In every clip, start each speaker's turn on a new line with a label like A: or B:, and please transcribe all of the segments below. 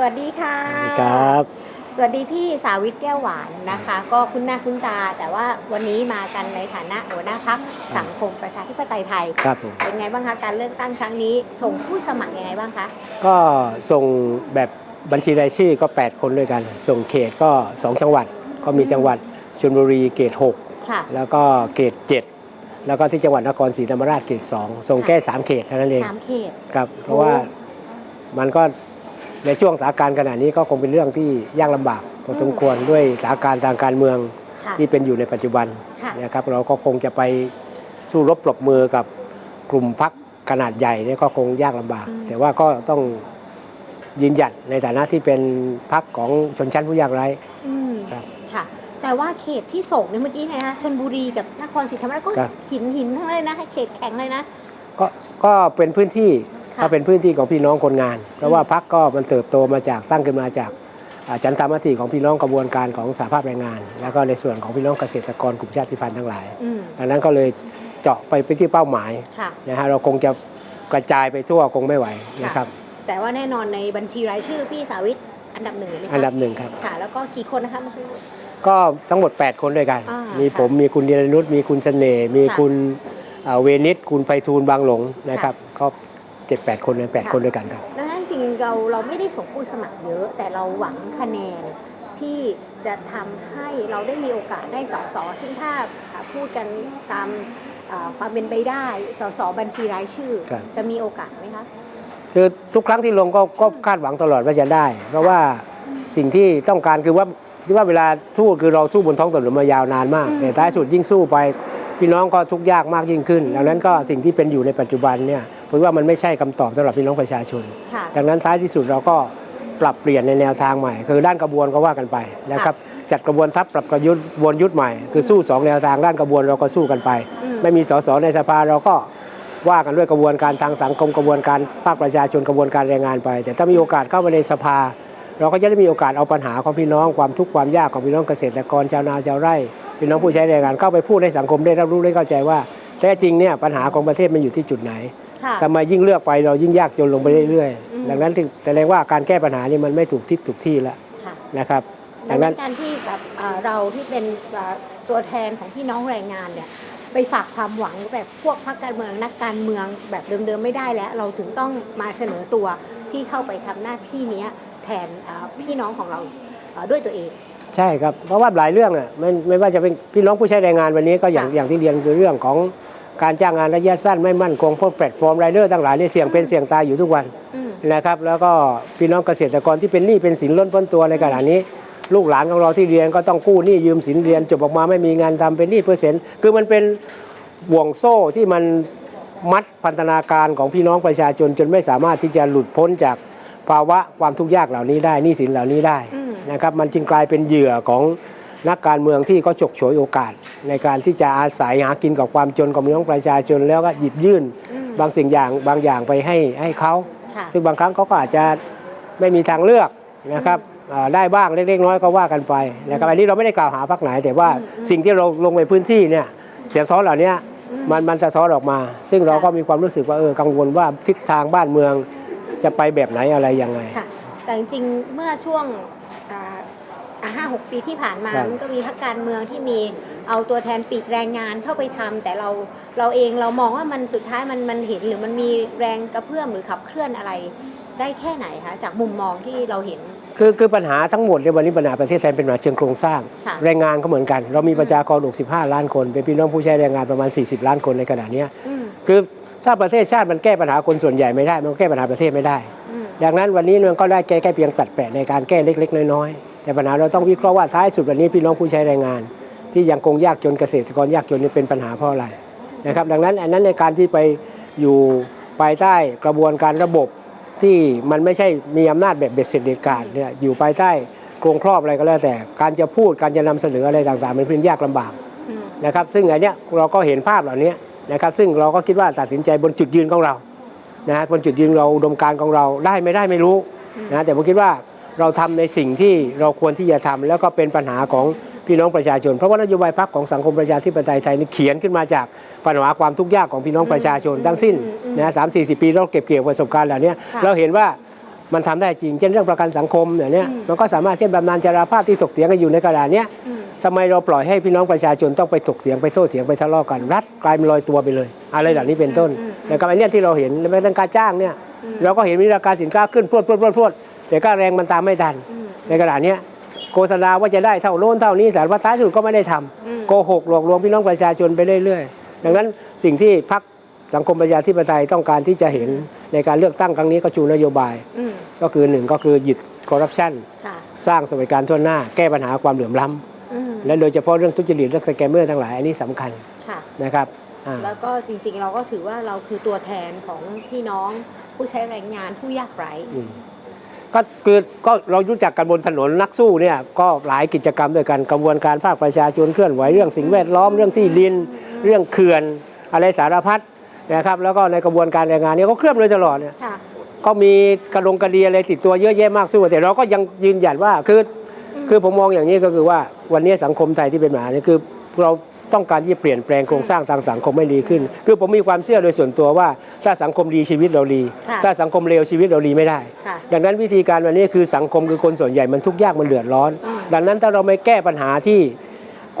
A: สวัสดีค่ะ
B: ครับ
A: สวัสดีพี่สาวิตแก้วหวานนะคะ ก็คุ้นหน้าคุ้นตา แต่ว่าวันนี้มากันในฐานะหัวหน้าพักสังคมประชาธิปไตยไทย
B: ครับผม
A: เป็นไงบ้างคะการเลือกตั้งครั้งนี้ ส่งผู้สมัครยังไงบ้างคะ
B: ก็ส่งแบบบัญชีรายชื่อก็ 8 คนด้วยกัน ส่งเขตก็ 2 จังหวัด ก็มีจังหวัดชลบุรีเขต
A: ค่ะ
B: 6 แล้วก็เขต7 แล้วก็ที่จังหวัดนครศรีธรรมราชเขต 2 ส่งแค่3เขตเท่านั้นเอง
A: สามเขต
B: ครับ เพราะว่ามันก็ ในช่วงสถานการณ์ขณะนี้ก็คงเป็นเรื่องที่ยากลำบากพอสมควรด้วยสถานการณ์ทางการเมือง
A: ค่ะ
B: ที่เป็นอยู่ในปัจจุบัน
A: ค่ะ
B: นะครับเราก็คงจะไปสู้รบปรบมือกับกลุ่มพักขนาดใหญ่เนี่ยก็คงยากลำบาก
A: อืม
B: แต่ว่าก็ต้องยืนหยัดในฐานะที่เป็นพักของชนชั้นผู้ยากไร้
A: อืม
B: ครับ
A: ค่ะ แต่ว่าเขตที่ส่งเนี่ยเมื่อกี้ไงคะชนบุรีกับนครศรีธรรมราชก็
B: ครับ
A: หินหินทั้งนั้นเลยนะเขตแข็งเลยนะ
B: ก็ก็เป็นพื้นที่
A: ค่ะ
B: ก็เป็นพื้นที่ของพี่น้องคนงาน เพราะว่าพักก็มันเติบโตมาจากตั้งขึ้นมาจากอ่าจันทามติของพี่น้องกระบวนการของสหภาพแรงงาน แล้วก็ในส่วนของพี่น้องเกษตรกรกลุ่มชาติพันธุ์ทั้งหลาย
A: อืม
B: ดังนั้นก็เลยเจาะไปไปที่เป้าหมาย
A: ค่ะ
B: นะฮะเราคงจะกระจายไปทั่วคงไม่ไหวนะครับ
A: แต่ว่าแน่นอนในบัญชีรายชื่อพี่สาวิตอันดับหนึ่งเลยไหมคะ
B: อันดับหนึ่งครับ
A: ค่ะแล้วก็กี่คนนะคะเมื่อสักครู่
B: ก็ทั้งหมด 8 คนด้วยกัน
A: อ่ามี
B: มีผมมีคุณเดรนุชมีคุณเสน่ห์มี
A: ค่ะ
B: คุณเอ่อเวนิสคุณไพฑูรย์บางหลงนะครับก็ เจ็ดแปดคนเลยแปด
A: ค่ะ
B: คนด้วยกันครับ
A: ดังนั้นจริงๆเราเราไม่ได้ส่งผู้สมัครเยอะ แต่เราหวังคะแนนที่จะทำให้เราได้มีโอกาสได้สสซึ่งถ้าอ่าพูดกันตามอ่าความเป็นไปได้สสบัญชีรายชื่อ
B: ครับ
A: จะมีโอกาสไหมคะ
B: คือทุกครั้งที่ลงก็ก็คาดหวังตลอดว่าจะได้ เพราะว่าสิ่งที่ต้องการคือว่าที่ว่าเวลาสู้คือเราสู้บนท้องถนนมายาวนานมาก
A: อืม
B: แต่ท้ายสุดยิ่งสู้ไป พี่น้องก็ทุกข์ยากมากยิ่งขึ้น ดังนั้นก็สิ่งที่เป็นอยู่ในปัจจุบันเนี่ยผมว่ามันไม่ใช่คำตอบสำหรับพี่น้องประชาชน
A: ค่ะ
B: ดังนั้นท้ายที่สุดเราก็ปรับเปลี่ยนในแนวทางใหม่ คือด้านกระบวนก็ว่ากันไปนะครับจัดกระบวนทัพปรับกระยุทธ์วนยุทธใหม่คือสู้สองแนวทางด้านกระบวนเราก็สู้กันไป
A: อืม
B: ไม่มีสสในสภาเราก็ว่ากันด้วยกระบวนการทางสังคมกระบวนการภาคประชาชนกระบวนการแรงงานไป แต่ถ้ามีโอกาสเข้ามาในสภา เราก็จะได้มีโอกาสเอาปัญหาของพี่น้องความทุกข์ความยากของพี่น้องเกษตรกรชาวนาชาวไร่ พี่น้องผู้ใช้แรงงานเข้าไปพูดให้สังคมได้รับรู้ได้เข้าใจว่าแท้จริงเนี่ยปัญหาของประเทศมันอยู่ที่จุดไหน
A: ค่ะ
B: ทำไมยิ่งเลือกไปเรายิ่งยากจนลงไปเรื่อย
A: อืม
B: ๆดังนั้นถึงแสดงว่าการแก้ปัญหานี่มันไม่ถูกทิศถูกที่แล้ว
A: ค่ะ
B: นะครับ
A: ดั
B: ดั
A: ง
B: ง
A: นั้
B: นั้นน
A: การที่แบบเอ่อเราที่เป็นเอ่อตัวแทนของพี่น้องแรงงานเนี่ยไปฝากความหวังแบบพวกพรรคการเมืองนักการเมืองแบบเดิมๆไม่ได้แล้ว เราถึงต้องมาเสนอตัวที่เข้าไปทำหน้าที่เนี้ยแทนเอ่อพี่น้องของเราเอ่อด้วยตัวเอง
B: ใช่ครับเพราะว่าหลายเรื่องอะไม่ไม่ว่าจะเป็นพี่น้องผู้ใช้แรงงานวันนี้ก็อย่าง
A: ค่ะ
B: อย่างที่เรียนคือเรื่องของการจ้างงานระยะสั้นไม่มั่นคงพวกแพลตฟอร์มไรเดอร์ทั้งหลายเนี่ยเสี่ยงเป็นเสี่ยงตายอยู่ทุกวัน
A: อืม
B: นะครับแล้วก็พี่น้องเกษตรกรที่เป็นหนี้เป็นสินล้นพ้นตัวในขณะนี้ ลูกหลานของเราที่เรียนก็ต้องกู้หนี้ยืมสินเรียนจบออกมาไม่มีงานทำเป็นหนี้เปอร์เซ็นต์คือมันเป็นบ่วงโซ่ที่มันมัดพันธนาการของพี่น้องประชาชนจนไม่สามารถที่จะหลุดพ้นจากภาวะความทุกข์ยากเหล่านี้ได้หนี้สินเหล่านี้ได้
A: อืม
B: นะครับมันจึงกลายเป็นเหยื่อของนักการเมืองที่เขาฉกฉวยโอกาส ในการที่จะอาศัยหากินกับความจนของพี่น้องประชาชนแล้วก็หยิบยื่น
A: อืม
B: บางสิ่งอย่างบางอย่างไปให้ให้เขา
A: ค่ะ
B: ซึ่งบางครั้งเขาก็อาจจะไม่มีทางเลือกนะครับอ่าได้บ้างเล็กๆน้อยๆก็ว่ากันไปนะครับอันนี้เราไม่ได้กล่าวหาพรรคไหน แต่ว่าสิ่งที่เราลงในพื้นที่เนี่ยเสียงท้อนเหล่านี้มันมันสะท้อนออกมา ซึ่งเราก็มีความรู้สึกว่าเออกังวลว่าทิศทางบ้านเมืองจะไปแบบไหนอะไรยังไง
A: ค่ะแต่จริงๆเมื่อช่วง ห้าหกปีที่ผ่านมา
B: ครับ
A: มันก็มีพรรคการเมืองที่มีเอาตัวแทนปีกแรงงานเข้าไปทำแต่เราเราเองเรามองว่ามันสุดท้ายมันมันเห็นหรือมันมีแรงกระเพื่อมหรือขับเคลื่อนอะไร ได้แค่ไหนคะจากมุมมองที่เราเห็น
B: คือคือปัญหาทั้งหมดในยวันนี้ปัญหาประเทศไทยเป็นปัญหาเชิงโครงสร้าง
A: ค่ะ
B: แรงงานก็เหมือนกัน เรามีประชากร 65 ล้านคน เป็นพี่น้องผู้ใช้แรงงานประมาณ 40 ล้านคนในขณะเนี้ย
A: อืม
B: คือถ้าประเทศชาติมันแก้ปัญหาคนส่วนใหญ่ไม่ได้ มันก็แก้ปัญหาประเทศไม่ได้
A: อืม
B: ดังนั้นวันนี้มันก็ได้แก้แค่เพียงตัดแปะในการแก้เล็ก ๆ น้อยๆ แต่ปัญหาเราต้องวิเคราะห์ว่าท้ายสุดวันนี้พี่น้องผู้ใช้แรงงาน ที่ยังคงยากจนเกษตรกรยากจนนี่เป็นปัญหาเพราะอะไรนะครับ ดังนั้นอันนั้นในการที่ไปอยู่ภายใต้กระบวนการระบบที่มันไม่ใช่มีอำนาจแบบเบ็ดเสร็จเด็ดขาดเนี่ยอยู่ภายใต้โครงครอบอะไรก็แล้วแต่ การจะพูดการจะนำเสนออะไรต่างๆมันเป็นยากลำบากนะครับ ซึ่งอันเนี้ยเราก็เห็นภาพเหล่านี้นะครับ ซึ่งเราก็คิดว่าตัดสินใจบนจุดยืนของเรานะฮะบนจุดยืนเราอุดมการณ์ของเราได้ไม่ได้ไม่รู้นะแต่ผมคิดว่า เราทำในสิ่งที่เราควรที่จะทำแล้วก็เป็นปัญหาของพี่น้องประชาชน เพราะว่านโยบายพรรคของสังคมประชาธิปไตยไทยนี่เขียนขึ้นมาจากปัญหาความทุกข์ยากของพี่น้องประชาชนทั้งสิ้นนะสามสี่สิบปีเราเก็บเกี่ยวประสบการณ์เหล่านี้
A: ค่ะ
B: เราเห็นว่ามันทำได้จริง เช่นเรื่องประกันสังคมเนี่ยเนี่ย
A: อืม
B: มันก็สามารถเช่นบำนาญชราภาพที่ถกเถียงกันอยู่ในกระดาษเนี้ย
A: อืม
B: ทำไมเราปล่อยให้พี่น้องประชาชนต้องไปถกเถียงไปโต้เถียงไปทะเลาะกัน รัฐกลายเป็นลอยตัวไปเลย อะไรเหล่านี้เป็นต้น
A: อืม
B: นะครับอันเนี้ยที่เราเห็นแม้กระทั่งการจ้างเนี่ยเราก็เห็นมีราคาสินค้าขึ้นพรวดพรวดพรวดพรวด แต่ค่าแรงมันตามไม่ทัน
A: อืม
B: ในกระดาษเนี้ยโฆษณาว่าจะได้เท่าโน้นเท่านี้สารพัดท้ายสุดก็ไม่ได้ทำ
A: อืม
B: โกหกหลอกลวงพี่น้องประชาชนไปเรื่อยๆ ดังนั้นสิ่งที่พรรคสังคมประชาธิปไตยต้องการที่จะเห็นในการเลือกตั้งครั้งนี้ก็ชูนโยบาย
A: อืม
B: ก็คือหนึ่งก็คือหยุดคอร์รัปชัน
A: ค่ะ
B: สร้างสวัสดิการทั่วหน้า แก้ปัญหาความเหลื่อมล้ำ
A: อืม
B: และโดยเฉพาะเรื่องทุจริตเรื่องสแกมเมอร์ทั้งหลายอันนี้สำคัญ
A: ค่ะ
B: นะครับอ่า
A: แล้วก็จริงๆเราก็ถือว่าเราคือตัวแทนของพี่น้องผู้ใช้แรงงานผู้ยากไร้
B: อืม ก็คือก็เรารู้จักกันบนถนนนักสู้เนี่ยก็หลายกิจกรรมด้วยกันกระบวนการภาคประชาชนเคลื่อนไหวเรื่องสิ่งแวดล้อมเรื่องที่ดินเรื่องเขื่อน อะไรสารพัดนะครับแล้วก็ในกระบวนการแรงงานเนี่ยก็เคลื่อนเลยตลอดเนี่ย
A: ค่ะ
B: ก็มีกระดงกระเดียอะไรติดตัวเยอะแยะมากสู้แต่เราก็ยังยืนหยัดว่าคือคือผมมองอย่างนี้ก็คือว่าวันนี้สังคมไทยที่เป็นปัญหาเนี่ยคือเรา ต้องการที่จะเปลี่ยนแปลงโครงสร้างทางสังคมให้ดีขึ้น คือผมมีความเชื่อโดยส่วนตัวว่า ถ้าสังคมดีชีวิตเราดี
A: ค่ะ
B: ถ้าสังคมเลวชีวิตเราดีไม่ได้
A: ค่ะ
B: ดังนั้นวิธีการวันนี้คือสังคมคือคนส่วนใหญ่มันทุกข์ยากมันเดือดร้อน
A: อืม
B: ดังนั้นถ้าเราไม่แก้ปัญหาที่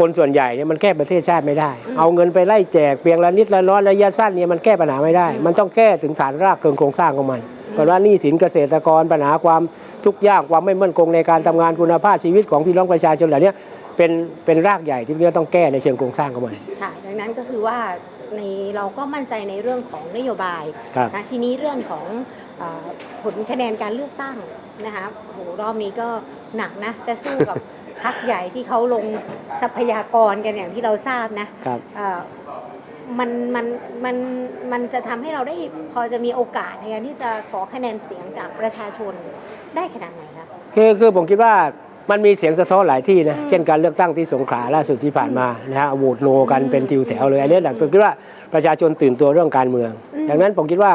B: คนส่วนใหญ่เนี่ยมันแก้ประเทศชาติไม่ได้ เอาเงินไปไล่แจกเพียงละนิดละน้อยระยะสั้นเนี่ยมันแก้ปัญหาไม่ได้ มันต้องแก้ถึงฐานรากเกินโครงสร้างของมันเพราะว่าหนี้สินเกษตรกรปัญหาความทุกข์ยากความไม่มั่นคงในการทำงานคุณภาพชีวิตของพี่น้องประชาชนเหล่านี้ เป็นเป็นรากใหญ่ที่เราต้องแก้ในเชิงโครงสร้างของมัน
A: ค่ะดังนั้นก็คือว่าในเราก็มั่นใจในเรื่องของนโยบาย
B: ครับ
A: นะทีนี้เรื่องของเออผลคะแนนการเลือกตั้งนะคะโหรอบนี้ก็หนักนะจะสู้กับพักใหญ่ที่เขาลงทรัพยากรกันอย่างที่เราทราบนะครับเอ่อมันมันมันมันจะทำให้เราได้พอจะมีโอกาสในการที่จะขอคะแนนเสียงจากประชาชนได้ขนาดไหนคะ
B: คือคือผมคิดว่า มันมีเสียงสะท้อนหลายที่นะ เช่นการเลือกตั้งที่สงขลาล่าสุดที่ผ่านมานะฮะโหวตโนกันเป็นทิวแถวเลย อันนี้แหละผมคิดว่าประชาชนตื่นตัวเรื่องการเมือง
A: อืม
B: ดังนั้นผมคิดว่า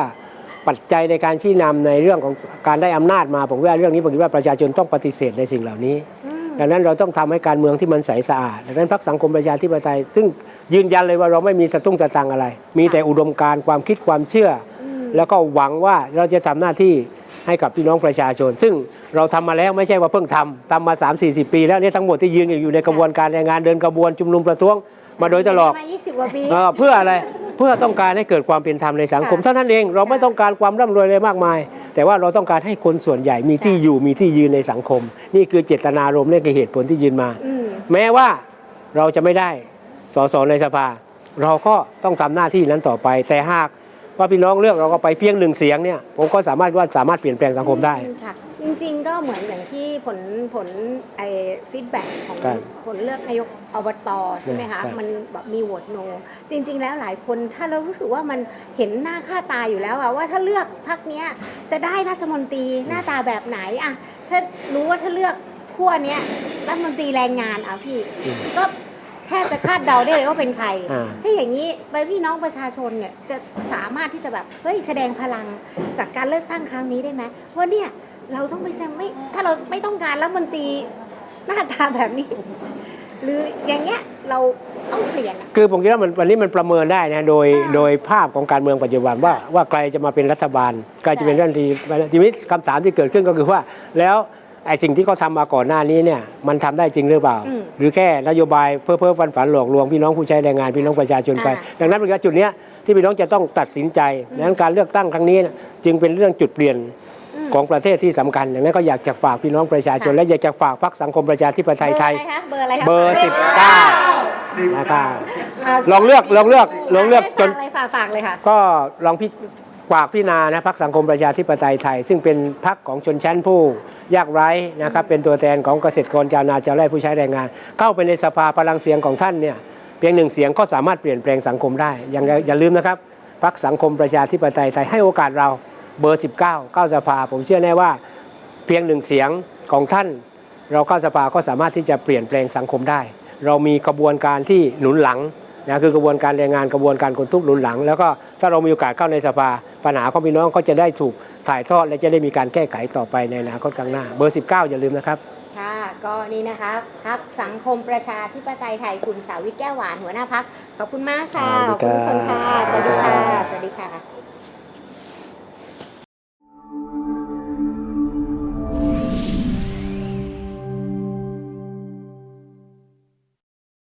B: ปัจจัยในการชี้นำในเรื่องของการได้อำนาจมา ผมว่าเรื่องนี้ผมคิดว่าประชาชนต้องปฏิเสธในสิ่งเหล่านี้
A: อืม
B: ดังนั้นเราต้องทำให้การเมืองที่มันใสสะอาด ดังนั้นพรรคสังคมประชาธิปไตย ซึ่งยืนยันเลยว่าเราไม่มีสตุ้งสตังค์อะไร มีแต่อุดมการณ์ความคิดความเชื่ออ
A: ม
B: แล้วก็หวังว่าเราจะทำหน้าที่ ให้กับพี่น้องประชาชน ซึ่งเราทำมาแล้วไม่ใช่ว่าเพิ่งทำทำมา 3 4 0 ปี แล้วเนี่ยทั้งหมดที่ยืนอยู่ในกระบวนการแรงงานเดินกระบวนชุมนุมประท้วงมาโดยตลอด
A: มา20กว่าปี
B: เอ่อเพื่ออะไรเพื่อต้องการให้เกิดความเป็นธรรมในสังคม
A: ค่ะ
B: เท่านั้นเองเราไม่ต้องการความร่ำรวยเลยมากมาย แต่ว่าเราต้องการให้คนส่วนใหญ่มีที่อยู่มีที่ยืนในสังคม นี่คือเจตนารมณ์นี่คือเหตุผลที่ยืนมา
A: อืม
B: แม้ว่าเราจะไม่ได้สสในสภา เราก็ต้องทำหน้าที่นั้นต่อไป แต่หาก ว่าพี่น้องเลือกเราก็ไปเพียงหนึ่งเสียงเนี่ยผมก็สามารถว่าสามารถเปลี่ยนแปลงสังคมได้
A: ค่ะจริงๆก็เหมือนอย่างที่ผลผลไอ้ฟีดแบ็กของ
B: ครับ
A: ผลเลือกนายกอบตใช่ไหม
B: ครั
A: คะ
B: บ
A: มันแบบมีโหวตโน จริง ๆ แล้วหลายคนถ้าเรารู้สึกว่ามันเห็นหน้าค่าตาอยู่แล้วอะว่าถ้าเลือกพักเนี้ยจะได้รัฐมนตรีหน้าตาแบบไหนอะถ้ารู้ว่าถ้าเลือกขั้วเนี้ยรัฐมนตรีแรงงานเอาพี่ ก็ แทบจะคาดเดาได้เลยว่าเป็นใคร
B: อ่า
A: ถ้าอย่างนี้ไปพี่น้องประชาชนเนี่ยจะสามารถที่จะแบบเฮ้ยแสดงพลังจากการเลือกตั้งครั้งนี้ได้ไหมว่าเนี่ยเราต้องไปแซงไม่ถ้าเราไม่ต้องการรัฐมนตรีหน้าตาแบบนี้ หรืออย่างเงี้ยเราต้องเปลี่ยนอะ
B: คือผมคิดว่ามันวันนี้มันประเมินได้นะโดย
A: อ่า
B: โดยภาพของการเมืองปัจจุบันว่าว่าใครจะมาเป็นรัฐบาลใครจะเป็น
A: ใช่
B: รัฐมนตรีทีนี้คำถามที่เกิดขึ้นก็คือว่า แล้ว ไอ้สิ่งที่เขาทำมาก่อนหน้านี้เนี่ยมันทำได้จริงหรือเปล่า
A: อืม
B: หรือแค่นโยบายเพ้อเพ้อฝันฝันหลอกลวงพี่น้องผู้ใช้แรงงานพี่น้องประชาชนไป
A: อ่า
B: ดังนั้นเป็นจุดเนี้ยที่พี่น้องจะต้องตัดสินใจดังนั้นการเลือกตั้งครั้งนี้น่ะจึงเป็นเรื่องจุดเปลี่ยน
A: อืม
B: ของประเทศที่สำคัญดังนั้นก็อยากจะฝากพี่น้องประชาชน
A: ค่ะ
B: และอยากจะฝากพรรคสังคมประชาธิปไตยไทย
A: เบอร์อะไรคะ
B: เบอร์
A: สิ
B: 19นะครับลองเลือกลองเลือกลองเลือกจน
A: ฝากเลยฝากฝากเลยค่ะ
B: ก็ลองพิ ฝากพี่นานะพักสังคมประชาธิปไตยไทย ซึ่งเป็นพักของชนชั้นผู้ยากไร้นะครับเป็นตัวแทนของเกษตรกรชาวนาชาวไร่ผู้ใช้แรงงาน เข้าไปในสภาพลังเสียงของท่านเนี่ยเพียงหนึ่งเสียงก็สามารถเปลี่ยนแปลงสังคมได้อย่าอย่าลืมนะครับพักสังคมประชาธิปไตยไทยให้โอกาสเราเบอร์ 19เข้าสภา ผมเชื่อแน่ว่าเพียงหนึ่งเสียงของท่าน เราเข้าสภาก็สามารถที่จะเปลี่ยนแปลงสังคมได้ เรามีกระบวนการที่หนุนหลัง นะคือกระบวนการแรงงานกระบวนการคนทุกข์หนุนหลัง แล้วก็ถ้าเรามีโอกาสเข้าในสภาปัญหาของพี่น้องก็จะได้ถูกถ่ายทอดและจะได้มีการแก้ไขต่อไปในอนาคตข้างหน้า เบอร์ 19 อย่าลืมนะครับ
A: ค่ะก็นี่นะคะพักสังคมประชาธิปไตยไทยคุณสาวิตแก้วหวานหัวหน้าพักขอบคุณมากค่ะ
B: สวัสดีครับ
A: ขอบคุณค่ะสวัส